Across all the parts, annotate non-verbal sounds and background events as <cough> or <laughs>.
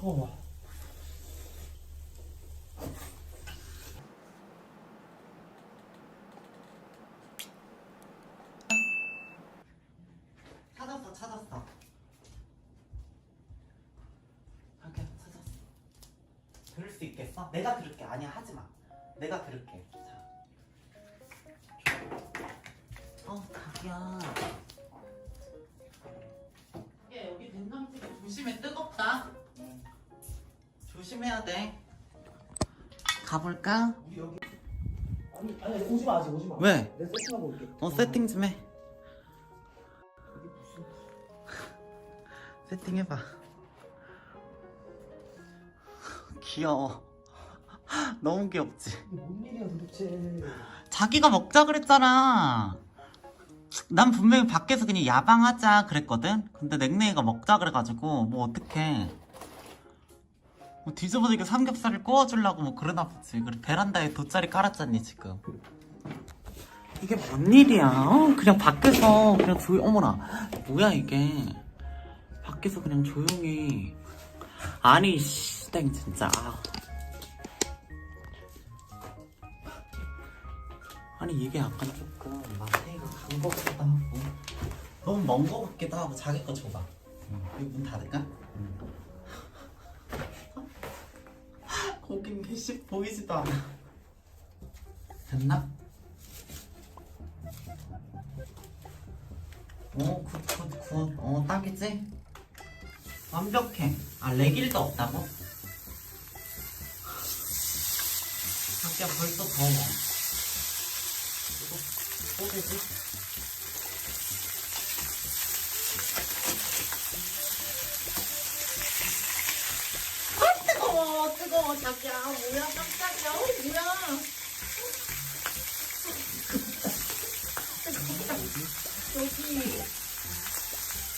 뜨거워. 찾았어, 찾았어. 자기야, 찾았어. 들을 수 있겠어? 내가 들을게. 아니야, 하지 마. 내가 들을게. 자. 어, 자기야. 야, 여기 된장찌개 조심해. 뜨겁다. 조심해야 돼. 가볼까? 우리 여기 아니 아니 오지 마 아직 오지 마. 왜? 내 세팅하고 올게. 어, 세팅 좀 해. 세팅해봐. 귀여워. 너무 귀엽지? 이게 뭔 일이야 도대체? 자기가 먹자 그랬잖아. 난 분명히 밖에서 그냥 야방하자 그랬거든? 근데 냉랭이가 먹자 그래가지고, 뭐 어떡해. 뭐 뒤집어지게 삼겹살을 구워주려고 뭐 그러나 보지. 그리고 베란다에 돗자리 깔았잖니, 지금. 이게 뭔 일이야? 어? 그냥 밖에서 그냥 조용, 어머나. 뭐야, 이게. 밖에서 그냥 조용히. 아니, 씨, 땡, 진짜. 아. 아니 이게 약간 조금 마태이가 간거 같기도 하고 너무 먼거 같기도 하고 자기 거 줘봐 여기 문 닫을까? 거 긴 개씩 보이지도 않아 됐나? 오 굿굿 굿 어 딱이지? 완벽해 아 레길도 없다고? 자기야 벌써 더워 뭐 되지? 뜨거워 뜨거워 자기야. 뭐야 깜짝이야. 어 뭐야. 여기.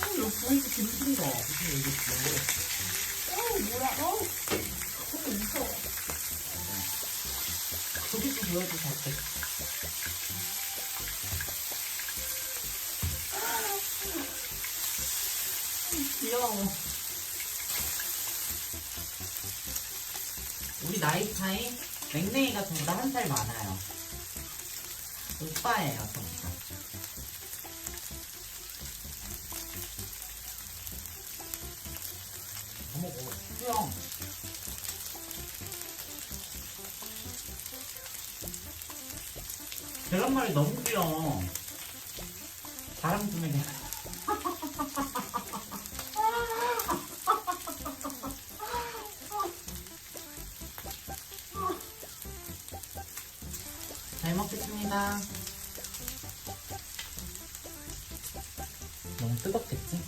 어 여기 보이지 김치인 거 무슨 여기 있어 어 뭐야. 어 너무 무서워. 저기 좀 보여주세요 어때? 귀여워. 우리 나이 차이 맹맹이가 저보다 한 살 많아요. 오빠예요, 저보다. 어머, 수영. 계란말이 너무 귀여워. 자랑 좀 해. 잘 먹겠습니다. 너무 뜨겁겠지?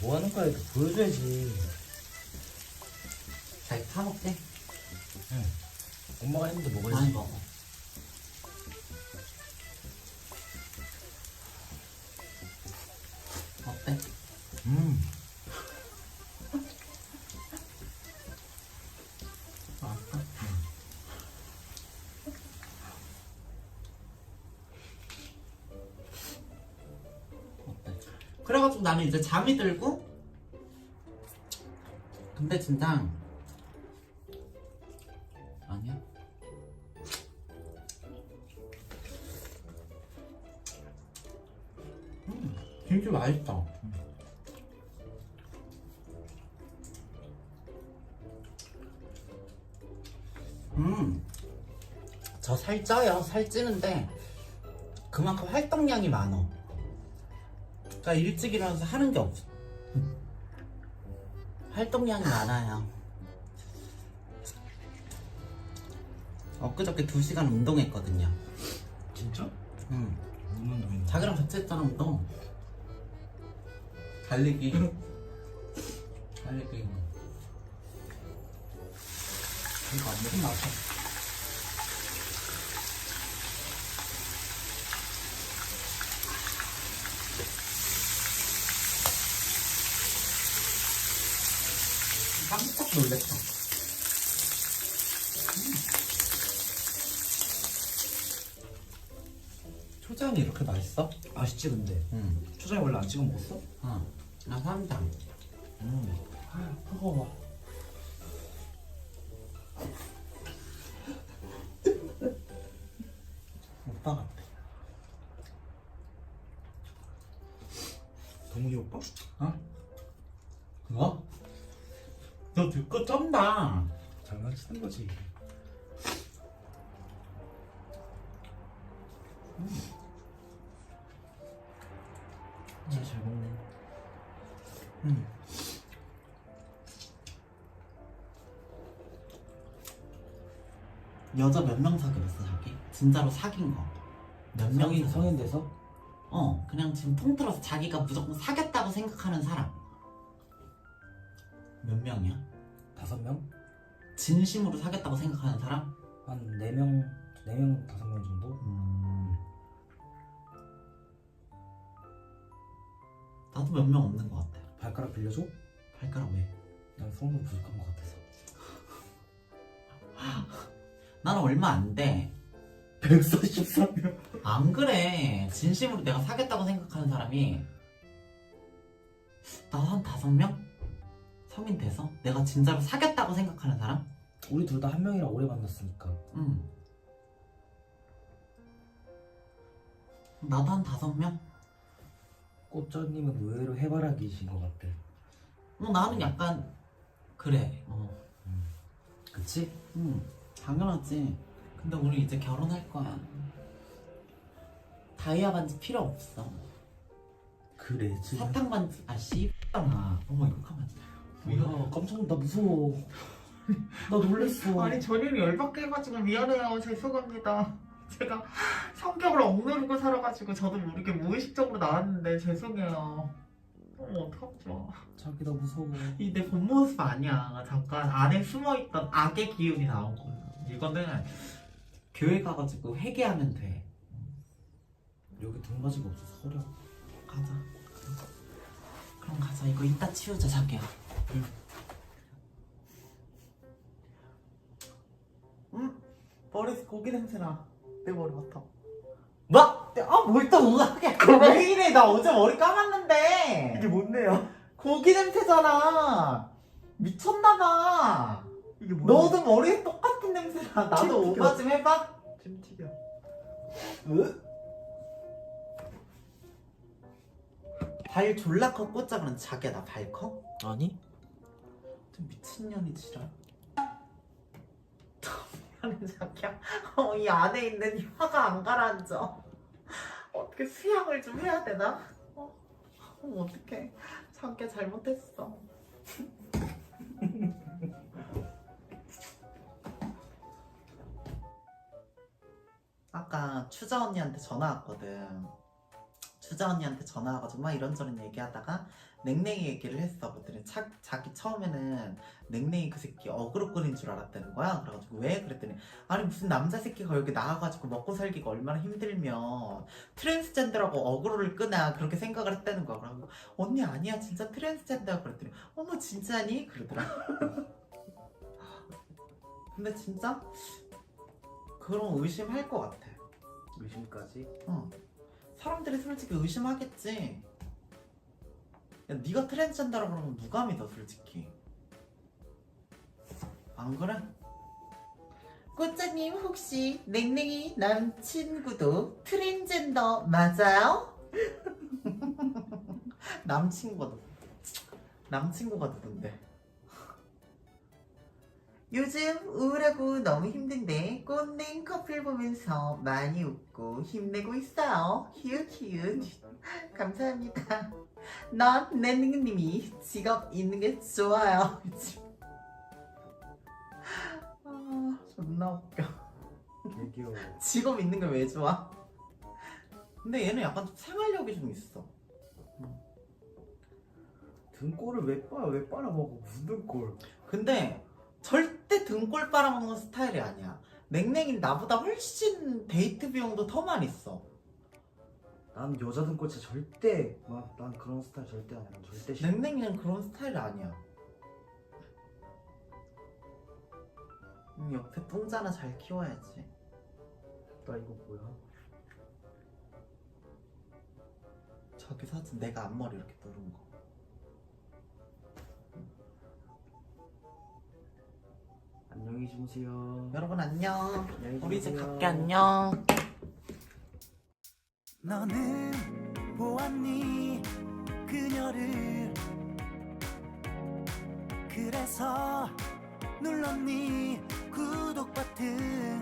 뭐 하는 거야? 이렇게 보여줘야지. 잘 타먹게? 엄마가 했는데 먹어야지. 많이 먹어. 그래가지고 나는 이제 잠이 들고 근데 진짜 아니야? 음, 김치 맛있다 음, 저 살 쪄요. 살 찌는데 그만큼 활동량이 많어. 그러니까 일찍 일어나서 하는 게 없어. 활동량이 많아요. 엊그저께 2시간 운동했거든요. 진짜? 음, 무슨 운동인데? 자기랑 같이 했잖아, 운동. 달리기. 달리기. 이거 안 먹으면 아파. 깜짝 놀랐어. 초장 초장이 이렇게 맛있어? 맛있지 근데 응. 초장에 원래 안 찍어 먹었어? 어. 나 삼장. 음. 뜨거워. <laughs> 오빠 같아. 동훈이 오빠? 어? 그거? 너 듣고 쩐다. 장난치는 거지 진 여자 몇 명 사귀었어 자기? 진짜로 사귄 거. 몇 명이 성인 성인 돼서 어 그냥 지금 통틀어서 자기가 무조건 사귀었다고 생각하는 사람. 몇 명이야? 다섯 명? 진심으로 사귀었다고 생각하는 사람? 한네 명, 네 명, 다섯 명 정도? 음. 나도 몇 명 없는 것 같아. 발가락 빌려줘? 발가락 왜? 난 성능 부족한 것 같아서 <laughs> 나는 얼마 안 돼. 143명 안 그래. 진심으로 내가 사귀었다고 생각하는 사람이 나 한 다섯 명? 성인 돼서? 내가 진짜로 사귀었다고 생각하는 사람? 우리 둘 다 한 명이랑 오래 만났으니까 응. 나도 한 다섯 명? 꽃전님은 의외로 해바라기이신 것 같아 어, 나는 약간 그래. 어. 그치? 응, 당연하지. 근데 우리 이제 결혼할 거야. 다이아 반지 필요 없어. 그래 지금 사탕 반지, 아, 씨X당아. 어머, 안 돼. 뭐야 깜짝 나 무서워 나 놀랬어 <laughs> 아니 전현이 열받게 해가지고 미안해요 죄송합니다 제가 성격을 억누르고 살아가지고 저도 모르게 무의식적으로 나왔는데 죄송해요 어머 어떡하죠 자기 나 무서워 이내 본 모습 아니야 잠깐 안에 숨어있던 악의 기운이 나오고 이거는 교회 가가지고 회개하면 돼. 여기 등받이가 없어서 서려 가자. 그럼 가자. 이거 이따 치우자, 자기야. 응. 음, 머리에서 고기 냄새나. 내 머리 맡아. 뭐? 아, 뭘또 우아하게. 왜 이래? 나 어제 머리 감았는데. 뭔데요? 고기 냄새잖아. 미쳤나봐. 이게 너도 머리에 똑같은 냄새나. 나도 튀겨. 오바 좀 해봐. 찜 튀겨 으? 발 졸라 커 꽂자 그런 자기야 나 발 커? 아니? 좀 미친년이 지랄 미안해 자기야 어, 이 안에 있는 이 화가 안 가라앉아 어떻게 수양을 좀 해야 되나? 어, 어 어떡해 자기야 잘못했어 <laughs> 아까 추자 언니한테 전화 왔거든. 추자 언니한테 전화 와가지고 막 이런저런 얘기하다가 냉랭이 얘기를 했어. 그랬더니 차, 자기 처음에는 냉랭이 그 새끼 어그로 끄는 줄 알았다는 거야. 그래가지고 왜? 그랬더니 아니 무슨 남자 새끼가 여기 나와가지고 먹고 살기가 얼마나 힘들면 트랜스젠더라고 어그로를 끄나 그렇게 생각을 했다는 거야. 그러고 언니 아니야 진짜 트랜스젠더야 그랬더니 어머 진짜니? 그러더라. <laughs> 근데 진짜 그런 의심할 것 같아. 의심까지? 어. 사람들이 솔직히 의심하겠지. 야, 네가 트랜스젠더라 그러면 누가 믿어, 솔직히. 안 그래? 꽃자님 혹시 냉랭이 남친구도 트랜스젠더 맞아요? <laughs> 남친구가 남친구가 누군데? 요즘 우울하고 너무 힘든데 꽃냉 커플 보면서 많이 웃고 힘내고 있어요. 히읗 히읗 <laughs> 감사합니다. 난 냉냉님이 직업 있는 게 좋아요. <laughs> 아 존나 웃겨. <laughs> 직업 있는 게 왜 좋아? 근데 얘는 약간 좀 생활력이 좀 있어. 등골을 왜 빨아 왜 빨아먹어 무슨 등골 근데 등골 빨아먹는 스타일이 아니야. 냉냉이 나보다 훨씬 데이트 비용도 더 많이 써. 난 여자 진짜 절대 막 난 그런 스타일 절대 아니야 난 절대 싫어 냉냉이는 그런 스타일이 아니야. 음, 옆에 똥자나 잘 키워야지. 나 이거 뭐야 저기 사진 내가 앞머리 이렇게 누른 거. 안녕히 주무세요. 여러분 안녕. 우리 집 갈게 안녕. 너는 보았니 그녀를 그래서 눌렀니 구독 버튼